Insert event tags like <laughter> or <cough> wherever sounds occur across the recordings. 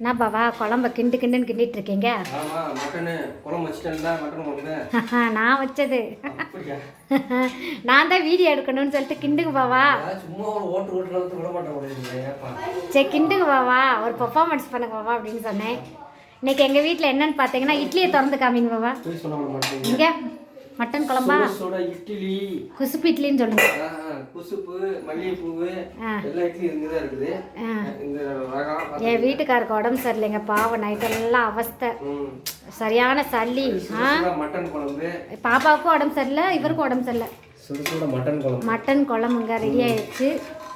என்ன பாவா குழம்ப கிண்டு கிண்டுன்னு கிண்டிட்டு இருக்கீங்க? நான் வச்சது. <laughs> நான் தான் வீடியோ எடுக்கணும்னு சொல்லிட்டு கிண்டுங்க பாவா சரி கிண்டுங்க பாவா ஒரு பெர்ஃபார்மன்ஸ் பண்ணுங்க பாவா அப்படின்னு சொன்னேன். இன்னைக்கு எங்கள் வீட்டில் என்னன்னு பார்த்தீங்கன்னா இட்லியை திறந்து காமிங்க பாவா இங்கே மட்டன் குழம்பா? இட்லி. குசுப்பு இட்லின்னு சொல்லுங்க. குசுப்பு மல்லிகைப்பூவு ஆ. எல்லா தான் இருக்குது. இந்த என் வீட்டுக்காருக்கு உடம்பு சரியில்லைங்க. பாவம் நைட்டெல்லாம் அவஸ்தை. சரியான சளி. பாப்பாவுக்கும் உடம்பு சரியில்லை இவருக்கும் உடம்பு சரியில்லை. சுட சுட மட்டன் குழம்பு. மட்டன் குழம்புங்க ரெடி ஆயிடுச்சு.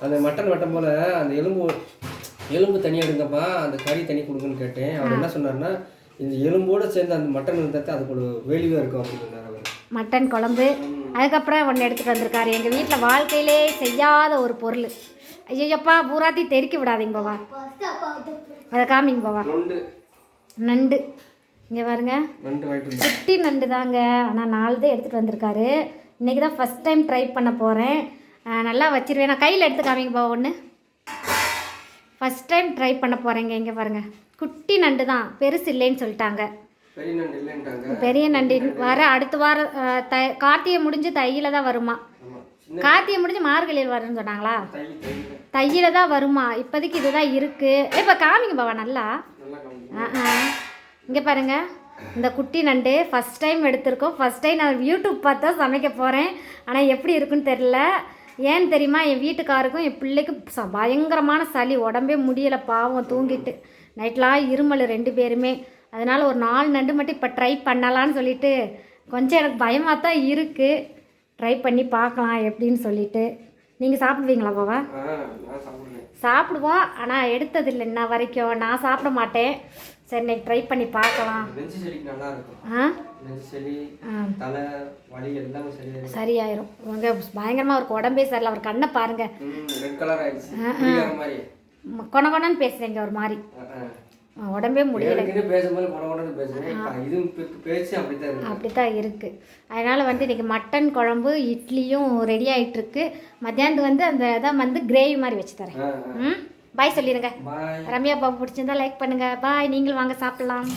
அந்த மட்டன் வெட்டும் போல அந்த எலும்பு எலும்பு தனியாக எடுங்கப்பா அந்த கறி தனி கொடுங்கன்னு கேட்டேன். அவர் என்ன சொன்னார்னா இந்த எலும்போடு சேர்ந்து அந்த மட்டன் இருந்தால் அதுக்கு ஒரு வேலிவாக இருக்கும் அப்படின்னு சொன்னார் அவர். மட்டன் குழம்பு. அதுக்கப்புறம் ஒன்று எடுத்துகிட்டு வந்திருக்காரு. எங்கள் வீட்டில் வாழ்க்கையிலே செய்யாத ஒரு பொருள். ஐயப்பா பூராத்தி தெறிக்க விடாதீங்க பாவா. அதை காமிங்க பாவா. நொண்டு. நண்டு. இங்கே பாருங்க. குட்டி நண்டு தாங்க. ஆனால் நாலு தான் எடுத்துகிட்டு வந்திருக்காரு. இன்றைக்கி தான் ஃபஸ்ட் டைம் ட்ரை பண்ண போகிறேன் நல்லா வச்சிருவேன். நான் கையில் எடுத்து காமிங்க பாவா ஒன்று ஃபஸ்ட் டைம் ட்ரை பண்ண போகிறேங்க இங்கே பாருங்க. குட்டி நண்டு தான். பெருசு இல்லைன்னு சொல்லிட்டாங்க. பெரிய நண்டு வர அடுத்த வாரம் தை கார்த்திகை முடிஞ்சு தையில தான் வருமா? கார்த்திகை முடிஞ்சு மார்கழியில் வரும்னு சொன்னாங்களா? தையில தான் வருமா? இப்போதைக்கு இதுதான் இருக்கு. இப்போ காமிங்க பாவா நல்லா? இங்கே பாருங்க. இந்த குட்டி நண்டு ஃபஸ்ட் டைம் எடுத்திருக்கோம். ஃபஸ்ட் டைம் நான் யூடியூப் பார்த்தா சமைக்க போகிறேன் ஆனால் எப்படி இருக்குன்னு தெரில ஏன்னு தெரியுமா? என் வீட்டுக்காருக்கும் என் பிள்ளைக்கும் ச- பயங்கரமான சளி உடம்பே முடியலை பாவம் தூங்கிட்டு. நைட்லாம் இருமல் ரெண்டு பேருமே. அதனால் ஒரு நாலு நண்டு மட்டும் இப்போ ட்ரை பண்ணலான்னு சொல்லிட்டு கொஞ்சம் எனக்கு பயமாக தான் இருக்குது ட்ரை பண்ணி பார்க்கலாம் எப்படின்னு சொல்லிட்டு. நீங்கள் சாப்பிடுவீங்களா பாவா சாப்பிடுவோம். ஆனால் எடுத்ததில்லை இன்ன வரைக்கும். நான் சாப்பிட மாட்டேன். சரி இன்னைக்கு ட்ரை பண்ணி பார்க்கலாம். சரியாயிரும். உங்க பயங்கரமாக அவருக்கு உடம்பே சரியில்லை. அவர் கண்ணை பாருங்க. கொண கொணன்னு பேசுறீங்க ஒரு மாதிரி. உடம்பே முடியல. அப்படித்தான் இருக்கு. அப்படி தான் இருக்குது அதனால் வந்து இன்றைக்கி மட்டன் குழம்பு இட்லியும் ரெடி ஆயிட்டிருக்கு. மத்தியானத்துக்கு வந்து அந்த இதை வந்து கிரேவி மாதிரி வச்சு தரேன். ம்? பாய் சொல்லிடுங்க ரம்யா பாபு பிடிச்சிருந்தா லைக் பண்ணுங்கள் பாய் நீங்களும் வாங்க சாப்பிட்லாம்.